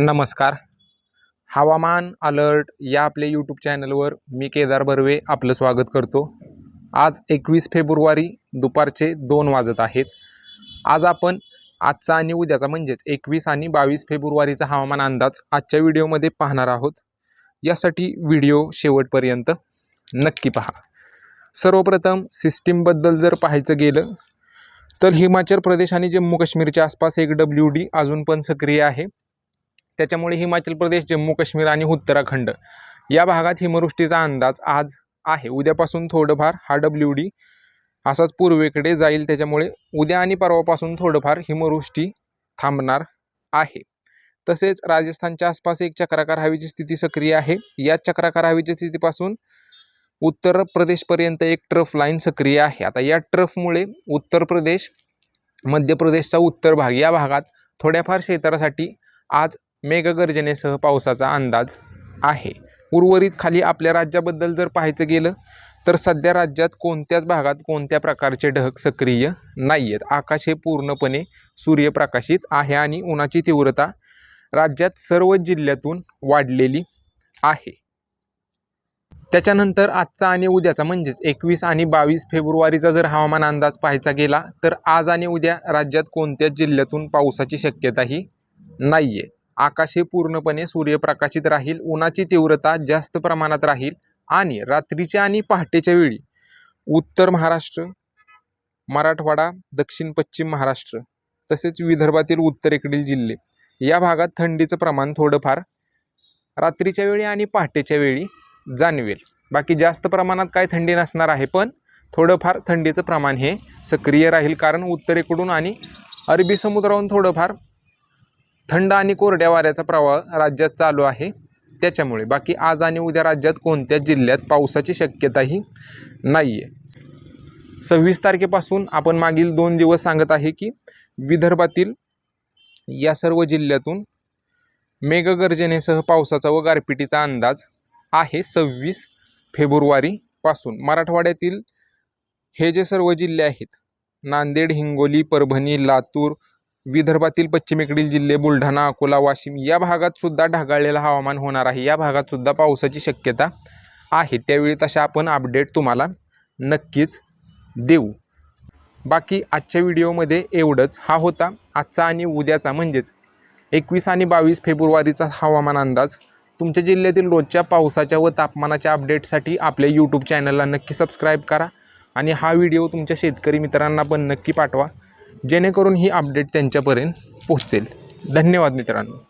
नमस्कार. हवामान अलर्ट या आपल्या यूट्यूब चॅनलवर मी केदार बर्वे आपलं स्वागत करतो. आज एकवीस फेब्रुवारी दुपारचे दोन वाजत आहेत. आज आपण आजचा आणि उद्याचा म्हणजेच एकवीस आणि बावीस फेब्रुवारीचा हवामान अंदाज आजच्या व्हिडिओमध्ये पाहणार आहोत. यासाठी व्हिडिओ शेवटपर्यंत नक्की पहा. सर्वप्रथम सिस्टीमबद्दल जर पाहायचं गेलं तर हिमाचल प्रदेश आणि जम्मू काश्मीरच्या आसपास एक डब्ल्यू डी अजून पण सक्रिय आहे. त्याच्यामुळे हिमाचल प्रदेश जम्मू काश्मीर आणि उत्तराखंड या भागात हिमवृष्टीचा अंदाज आज आहे. उद्यापासून थोडंफार हा डब्ल्यू डी असाच पूर्वेकडे जाईल. त्याच्यामुळे उद्या आणि परवापासून थोडंफार हिमवृष्टी थांबणार आहे. तसेच राजस्थानच्या आसपास एक चक्राकार हवेची स्थिती सक्रिय आहे. या चक्राकार हवेच्या स्थितीपासून उत्तर प्रदेशपर्यंत एक ट्रफ लाईन सक्रिय आहे. आता या ट्रफमुळे उत्तर प्रदेश मध्य प्रदेशचा उत्तर भाग या भागात थोड्याफार क्षेत्रासाठी आज मेघगर्जनेसह पावसाचा अंदाज आहे. उर्वरित खाली आपल्या राज्याबद्दल जर पाहायचं गेलं तर सध्या राज्यात कोणत्याच भागात कोणत्या प्रकारचे ढग सक्रिय नाही आहेत आकाश हे पूर्णपणे सूर्यप्रकाशित आहे आणि उन्हाची तीव्रता राज्यात सर्व जिल्ह्यातून वाढलेली आहे. त्याच्यानंतर आजचा आणि उद्याचा म्हणजेच एकवीस आणि बावीस फेब्रुवारीचा जर हवामान अंदाज पाहायचा गेला तर आज आणि उद्या राज्यात कोणत्याच जिल्ह्यातून पावसाची शक्यताही नाही आहे आकाश हे पूर्णपणे सूर्यप्रकाशित राहील उन्हाची तीव्रता जास्त प्रमाणात राहील आणि रात्रीच्या आणि पहाटेच्या वेळी उत्तर महाराष्ट्र मराठवाडा दक्षिण पश्चिम महाराष्ट्र तसेच विदर्भातील उत्तरेकडील जिल्हे या भागात थंडीचं प्रमाण थोडंफार रात्रीच्या वेळी आणि पहाटेच्या वेळी जाणवेल. बाकी जास्त प्रमाणात काय थंडी नसणार आहे पण थोडंफार थंडीचं प्रमाण हे सक्रिय राहील कारण उत्तरेकडून आणि अरबी समुद्रावरून थोडंफार थंड आणि कोरड्या वाऱ्याचा प्रवाह राज्यात चालू आहे. त्याच्यामुळे बाकी आज आणि उद्या राज्यात कोणत्या जिल्ह्यात पावसाची शक्यताही नाही आहे सव्वीस तारखेपासून आपण मागील दोन दिवस सांगत आहे की विदर्भातील या सर्व जिल्ह्यातून मेघगर्जनेसह पावसाचा व गारपिटीचा अंदाज आहे सव्वीस फेब्रुवारीपासून मराठवाड्यातील हे जे सर्व जिल्हे आहेत नांदेड हिंगोली परभणी लातूर विदर्भातील पश्चिमेकडील जिल्हे बुलढाणा अकोला वाशिम या भागात सुद्धा ढगाळलेलं हवामान होणार आहे. या भागात सुद्धा पावसाची शक्यता आहे. त्यावेळी तशा आपण अपडेट तुम्हाला नक्कीच देऊ. बाकी आजच्या व्हिडिओमध्ये एवढंच. हा होता आजचा आणि उद्याचा. म्हणजेच एकवीस आणि बावीस फेब्रुवारीचा हवामान अंदाज. तुमच्या जिल्ह्यातील रोजच्या पावसाच्या व तापमानाच्या अपडेटसाठी आपल्या यूट्यूब चॅनलला नक्की सबस्क्राईब करा. आणि हा व्हिडिओ तुमच्या शेतकरी मित्रांना पण नक्की पाठवा. जेणेकरून ही अपडेट त्यांच्यापर्यंत पोहोचेल. धन्यवाद मित्रांनो.